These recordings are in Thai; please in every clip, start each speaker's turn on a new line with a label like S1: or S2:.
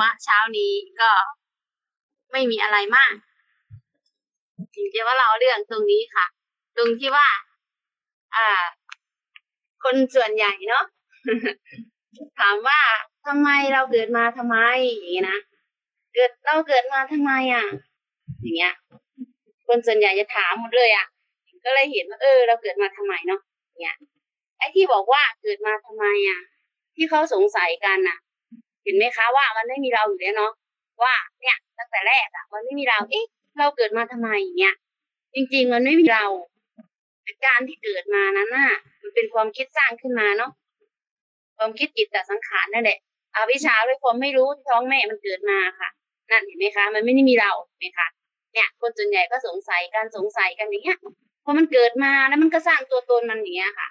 S1: มะเช้านี้ก็ไม่มีอะไรมากถึงจะว่าเราเรื่องตรงนี้ค่ะ ตรงที่ว่า อ่า คนส่วนใหญ่เนาะถามว่าทำไมเราเกิดมาทำไม อย่างนี้นะเกิดเราเกิดมาทำไมอะ อย่างเงี้ย คนส่วนใหญ่จะถามหมดเลยอะก็เลยเห็นว่าเออ เราเกิดมาทำไมเนาะอย่างเงี้ยไอ้ที่บอกว่าเกิดมาทำไมอะ ที่เขาสงสัยกันน่ะ ห็นไหมคะว่ามันไม่มีเราอยู่แล้วเนาะว่าเนี่ยตั้งแต่แรกอะมันไม่มีเรา เอ๊ะ เราเกิดมาทำไมอย่างเงี้ยจริง ๆ มันไม่มีเราแต่การที่เกิดมานั้นน่ะมันเป็นความคิดสร้างขึ้นมาเนาะความคิดจิตตสังขารนั่นแหละอวิชชาด้วยความไม่รู้ที่ท้องแม่มันเกิดมาค่ะ นั่นเห็นไหมคะ มันไม่ได้มีเราเห็นไหมคะ เนี่ย คนส่วนใหญ่ก็สงสัยกันสงสัยกันอย่างเงี้ยพอมันเกิดมาแล้วมันก็สร้างตัวตนมันอย่างเงี้ยค่ะ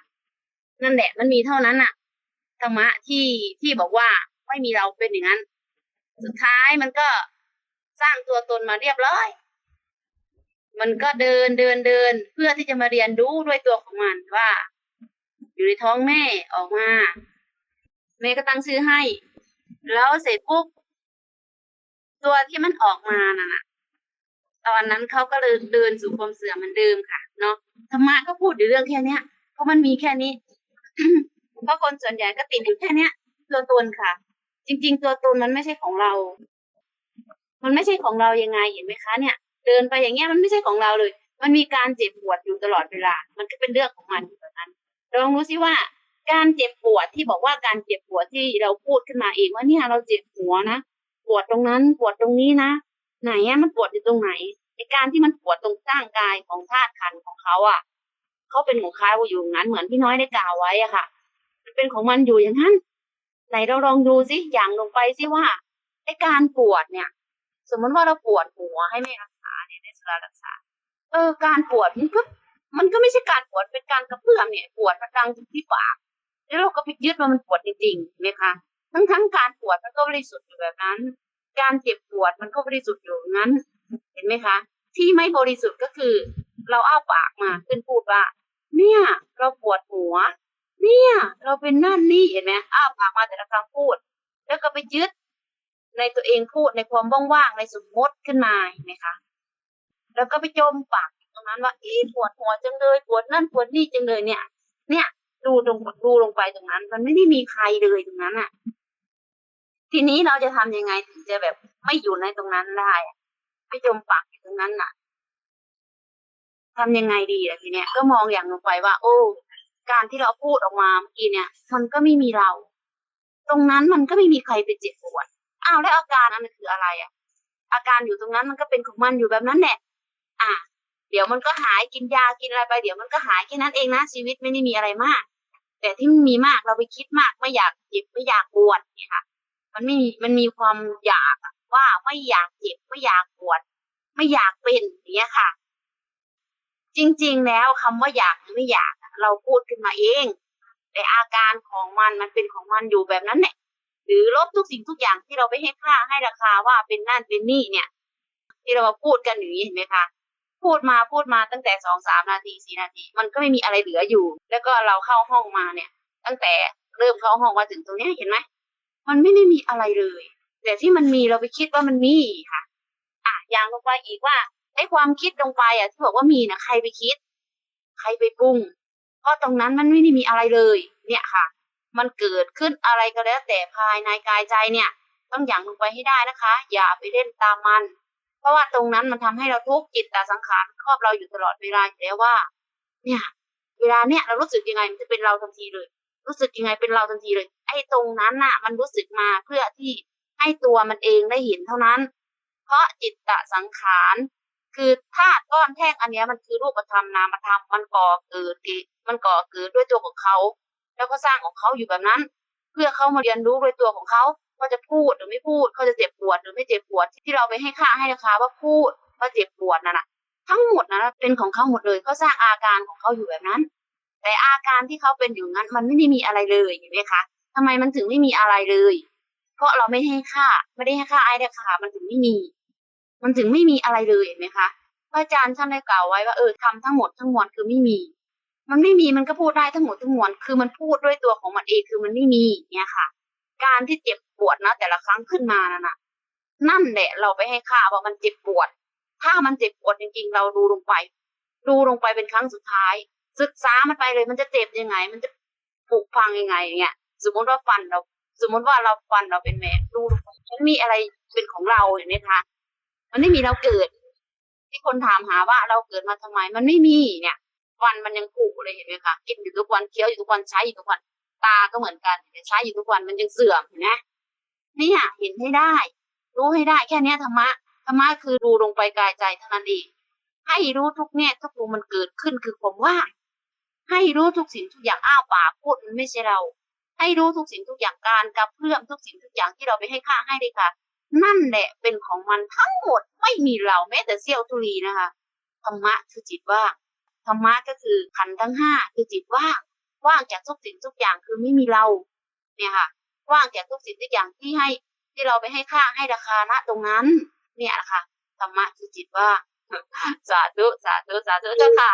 S1: นั่นแหละมันมีเท่านั้นน่ะธรรมะที่ที่บอกว่า ไม่มีเราเป็นอย่างนั้น สุดท้ายมันก็สร้างตัวตนมาเรียบร้อย มันก็เดินเดินเดิน เพื่อที่จะมาเรียนรู้ด้วยตัวของมันว่า อยู่ในท้องแม่ออกมาแม่ก็ตั้งชื่อให้ แล้วเสร็จปุ๊บตัวที่มันออกมาน่ะนะตอนนั้นเขาก็เลยเดินสู่ความเสื่อมเหมือนเดิมค่ะ เนาะธรรมะก็พูดอยู่เรื่องแค่เนี้ยเพราะมันมีแค่นี้เพราะคนส่วนใหญ่ก็ติดอยู่แค่เนี้ยตัวตนค่ะ จริง ๆ ตัวตนมันไม่ใช่ของเรา มันไม่ใช่ของเรายังไงเห็นไหมคะ เนี่ย เดินไปอย่างเงี้ยมันไม่ใช่ของเราเลย มันมีการเจ็บปวดอยู่ตลอดเวลา มันก็เป็นเรื่องของมันอยู่แบบนั้นลองรู้สิว่าการเจ็บปวดที่บอกว่าการเจ็บปวดที่เราพูดขึ้นมาเองว่าเนี่ยเราเจ็บหัวนะปวดตรงนั้นปวดตรงนี้นะไหนอะมันปวดอยู่ตรงไหนไอการที่มันปวดตรงร่างกายของธาตุขันของเขาอะเขาเป็นของเขาอยู่งั้นเหมือนที่น้อยได้กล่าวไว้อะค่ะ มันเป็นของมันอยู่อย่างนั้น ไหนเราลองดูสิอย่างลงไปสิว่าไอการปวดเนี่ย สมมติว่าเราปวดหัวให้ไม่รักษาเนี่ยในสุรารักษา เออ การปวดมันก็ มันก็ไม่ใช่การปวดเป็นการกระเพื่อมเนี่ย ปวดมันดังที่ปากแล้วเราก็ไปยึดว่ามันปวดจริงๆไหมคะทั้งทั้งๆการปวดมันก็บริสุทธิ์อยู่แบบนั้น การเจ็บปวดมันก็บริสุทธิ์อยู่งนั้น เห็นไหมคะ ที่ไม่บริสุทธิ์ก็คือ เราอ้าปากมาขึ้นพูดว่า เนี่ย เราปวดหัว เนี่ย เราเป็นนั่นนี่เห็นไหมอ้าปากมาแต่ละคำพูด แล้วก็ไปยึดในตัวเองพูดในความว่างๆในสมมติขึ้นมาเห็นไหมคะแล้วก็ไปจมปากตรงนั้นว่าอีปวดหัวจังเลยปวดนั่นปวดนี่จังเลยเนี่ย เนี่ย ดูลงดูลงไปตรงนั้น มันไม่ได้มีใครเลยตรงนั้นอะ ทีนี้เราจะทำยังไงถึงจะแบบไม่อยู่ในตรงนั้นได้ไม่จมปากอยู่ตรงนั้นน่ะทำยังไงดีอะทีเนี้ยก็มองอย่างลงไปว่า โอ้ การที่เราพูดออกมาเมื่อกี้เนี่ย มันก็ไม่มีเรา ตรงนั้นมันก็ไม่มีใครไปเจ็บปวดอ้าวแล้วอาการนั้นมันคืออะไรอะอาการอยู่ตรงนั้นมันก็เป็นของมันอยู่แบบนั้นแหละอะเดี๋ยวมันก็หายกินยากินอะไรไป เดี๋ยวมันก็หายแค่นั้นเองนะชีวิตไม่ได้มีอะไรมาก แต่ที่มันมีมากเราไปคิดมากไม่อยากเจ็บไม่อยากปวดเนี่ยค่ะ มันไม่มีมันมีความอยากว่าไม่อยากเจ็บไม่อยากปวด ไม่อยากเป็นอย่างเงี้ยค่ะ จริง ๆ แล้วคำว่าอยากหรือไม่อยาก เราพูดขึ้นมาเอง แต่อาการของมันมันเป็นของมันอยู่แบบนั้นแหละหรือลบทุกสิ่งทุกอย่างที่เราไปให้ค่าให้ราคาว่าเป็นนั่นเป็นนี่เนี่ย ที่เรามาพูดกันอย่างนี้เห็นไหมคะพูดมาพูดมาตั้งแต่สองสามนาทีสี่นาที มันก็ไม่มีอะไรเหลืออยู่ แล้วก็เราเข้าห้องมาเนี่ย ตั้งแต่เริ่มเข้าห้องมาถึงตรงนี้เห็นไหมมันไม่ได้มีอะไรเลย แต่ที่มันมีเราไปคิดว่ามันมีค่ะ อะอย่างลงไปอีกว่าไอ้ความคิดลงไปอะที่บอกว่ามีนะใครไปคิด ใครไปปรุง เพราะตรงนั้นมันไม่ได้มีอะไรเลย เนี่ยค่ะ มันเกิดขึ้นอะไรก็แล้ว แต่ภายในกายใจเนี่ย ต้องอย่างลงไปให้ได้นะคะ อย่าไปเล่นตามมัน เพราะว่าตรงนั้นมันทำให้เราทุกข์จิตตาสังขารครอบเราอยู่ตลอดเวลาอยู่แล้วว่า เนี่ย เวลาเนี่ยเรารู้สึกยังไงมันจะเป็นเราทันทีเลย รู้สึกยังไงเป็นเราทันทีเลย ไอ้ตรงนั้นน่ะ มันรู้สึกมาเพื่อที่ให้ตัวมันเองได้เห็นเท่านั้น เพราะจิตตสังขาร คือธาตุก้อนแท่งอันนี้มันคือรูปธรรมนามธรรมมันก่อเกิดมันก่อเกิดด้วยตัวของเขา แล้วก็สร้างของเขาอยู่แบบนั้น เพื่อเขามาเรียนรู้ด้วยตัวของเขาว่าจะพูดหรือไม่พูดเขาจะเจ็บปวดหรือไม่เจ็บปวดที่เราไปให้ค่าให้ราคาว่าพูดว่าเจ็บปวดนั่นนะทั้งหมดนะเป็นของเขาหมดเลยเขาสร้างอาการของเขาอยู่แบบนั้น แต่อาการที่เขาเป็นอยู่นั้น มันไม่ได้มีอะไรเลยเห็นไหมคะทำไมมันถึงไม่มีอะไรเลย เพราะเราไม่ให้ค่าไม่ได้ให้ค่าไอ้ราคามันถึงไม่มี มันถึงไม่มีอะไรเลยเห็นไหมคะพระอาจารย์ท่านได้กล่าวไว้ว่าเออทำทั้งหมดทั้งมวลคือไม่มี มันไม่มีมันก็พูดได้ทั้งหมดทั้งมวลคือมันพูดด้วยตัวของมันเองคือมันไม่มีเนี่ยค่ะ การที่เจ็บปวดนะแต่ละครั้งขึ้นมานั่นน่ะนั่นแหละเราไปให้ค่าว่ามันเจ็บปวด ถ้ามันเจ็บปวดจริงๆ เราดูลงไป ดูลงไปเป็นครั้งสุดท้าย ศึกษามันไปเลยมันจะเจ็บยังไง มันจะผุกพังยังไงอย่างเงี้ยสมมติว่าฟันเรา สมมติว่าเราฟันเราเป็นแม่ดูลงไปมันมีอะไรเป็นของเราเห็นไหมคะ มันไม่มีเราเกิด ที่คนถามหาว่าเราเกิดมาทำไม มันไม่มีเนี่ยฟันมันยังผุเลยเห็นไหมคะกินอยู่ทุกวันเคี้ยวอยู่ทุกวันใช้อยู่ทุกวันตาก็เหมือนกันใช้อยู่ทุกวันมันยังเสื่อมเห็นไหมเนี่ยเห็นให้ได้ รู้ให้ได้แค่เนี้ยธรรมะธรรมะคือดูลงไปกายใจเท่านั้นเองให้รู้ทุกแง่ทุกมุมมันเกิดขึ้นคือผมว่า ให้รู้ทุกสิ่งทุกอย่างอ้าวปากพูดมันไม่ใช่เรา ให้รู้ทุกสิ่งทุกอย่างการกับเพื่อมทุกสิ่งทุกอย่างที่เราไปให้ค่าให้เลยค่ะ นั่นแหละเป็นของมันทั้งหมดไม่มีเราแม้แต่เสี้ยวทุลีนะคะธรรมะคือจิตว่างธรรมะก็คือขันทั้งห้าคือจิตว่างว่างจากทุกสิ่งทุกอย่างคือไม่มีเรา เนี่ยค่ะ ว่างจากทุกสิ่งทุกอย่างที่ให้ที่เราไปให้ค่าให้ราคาณตรงนั้น เนี่ยแหละค่ะธรรมะคือจิตว่างสาธุสาธุสาธุเจ้าค่ะ